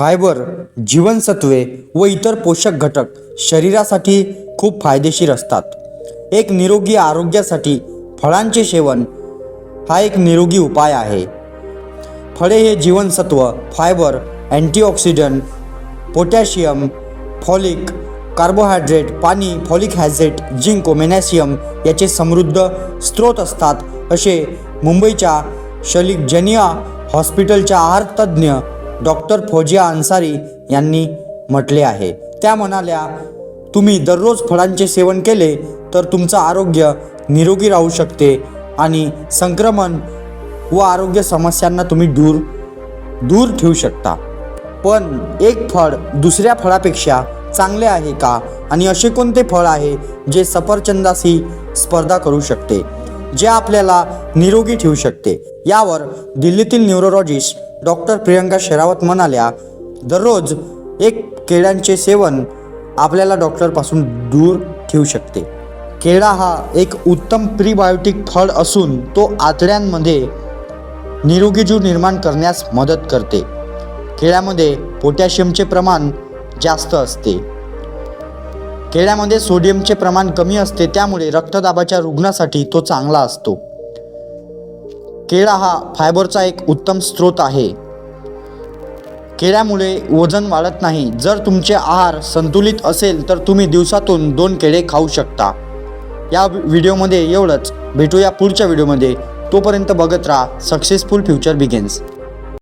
Fibre जीवनसत्वे व इतर पोषक घटक शरीरासाठी खूप फायदेशीर असतात. एक निरोगी आरोग्यासाठी फळांचे सेवन हा एक निरोगी उपाय आहे. फळे हे जीवनसत्व fibre antioxidant potassium folic carbohydrate पाणी फॉलिक हॅझेट झिंक व याचे समृद्ध स्रोत असतात असे मुंबईच्या शलिक जनिया हॉस्पिटलच्या आहारतज्ञ डॉक्टर फौजिया अन्सारी यांनी म्हटले आहे. त्या म्हणाल्या तुम्ही दररोज फळांचे सेवन केले तर तुमचं आरोग्य निरोगी राहू शकते आणि संक्रमण व आरोग्य समस्यांना तुम्ही दूर दूर ठेवू शकता. पण एक फळ दुसऱ्या फळापेक्षा चांगले आहे का? आणि असे कोणते फळ आहे जे सफरचंदाशी स्पर्धा करू शकते? जे आपल्याला निरोगी ठेवू शकते. यावर दिल्लीतील न्यूरोलॉजिस्ट डॉक्टर प्रियंका शेरावत म्हणाल्या दररोज एक केळ्यांचे सेवन आपल्याला डॉक्टरपासून दूर ठेवू शकते. केळा हा एक उत्तम प्रीबायोटिक फळ असून तो आतड्यांमध्ये निरोगी जीव निर्माण करण्यास मदत करते. केळ्यामध्ये पोटॅशियमचे प्रमाण जास्त असते. केळ्यामध्ये सोडियमचे प्रमाण कमी असते त्यामुळे रक्तदाबाच्या रुग्णासाठी तो चांगला असतो. केळा हा फायबरचा एक उत्तम स्रोत आहे. केळ्यामुळे वजन वाढत नाही. जर तुमचे आहार संतुलित असेल तर तुम्ही दिवसातून दोन केळे खाऊ शकता. या व्हिडिओमध्ये एवढंच. भेटूया पुढच्या व्हिडिओमध्ये. तोपर्यंत बघत राहा. Successful future begins.